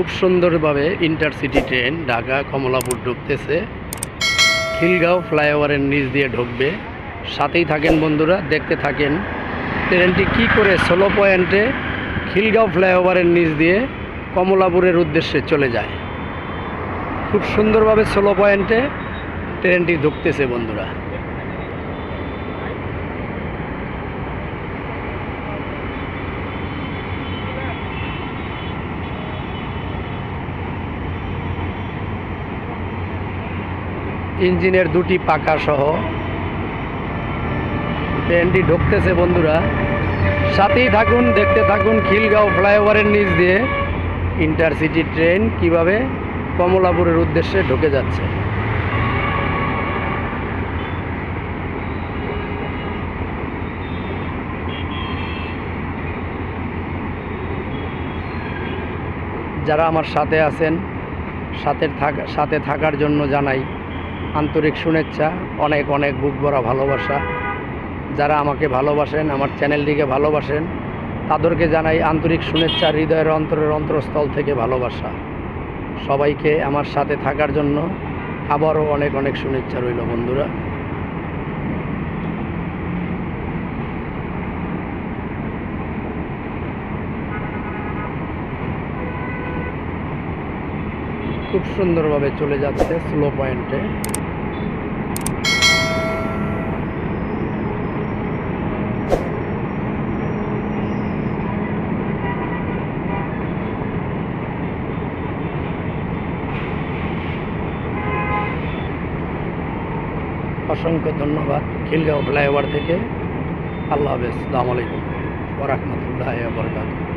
খুব সুন্দরভাবে intercity train Dhaka Kamalapur ঢুকতেছে। খিলগাঁও ফ্লাইওভারের নিচ দিয়ে ঢুকবে। সাথেই থাকেন বন্ধুরা, দেখতে থাকেন ট্রেনটি কি করে ষোলো পয়েন্টে খিলগাঁও ফ্লাইওভারের নিচ দিয়ে কমলাপুরের উদ্দেশ্যে চলে যায়। খুব সুন্দরভাবে ষোলো পয়েন্টে ট্রেনটি ঢুকতেছে বন্ধুরা। ইঞ্জিনের দুটি পাকা সহ। ট্রেনটি ঢুকতেছে বন্ধুরা। সাথেই থাকুন, দেখতে থাকুন খিলগাঁও ফ্লাইওভারের নিচ দিয়ে। ইন্টারসিটি ট্রেন কীভাবে কমলাপুরের উদ্দেশ্যে ঢুকে যাচ্ছে। যারা আমার সাথে আছেন, সাথে থাকা, সাথে থাকার জন্য জানাই আন্তরিক শুনেচ্ছা, অনেক অনেক বুক ভরা ভালোবাসা। যারা আমাকে ভালোবাসেন, আমার চ্যানেলটিকে ভালোবাসেন, তাদেরকে জানাই আন্তরিক শুনেচ্ছা, হৃদয়ের অন্তরের অন্তরস্থল থেকে ভালোবাসা। সবাইকে আমার সাথে থাকার জন্য আবারও অনেক অনেক শুনেচ্ছা রইল বন্ধুরা। খুব সুন্দরভাবে চলে যাচ্ছে স্লো পয়েন্টে অসংখ্য ধন্যবাদ খিলগাঁও ফ্লাইওভার থেকে। আল্লাহ হাফেজ সালাম আলাইকুম। ওরহমতুল্লাহ বরকাত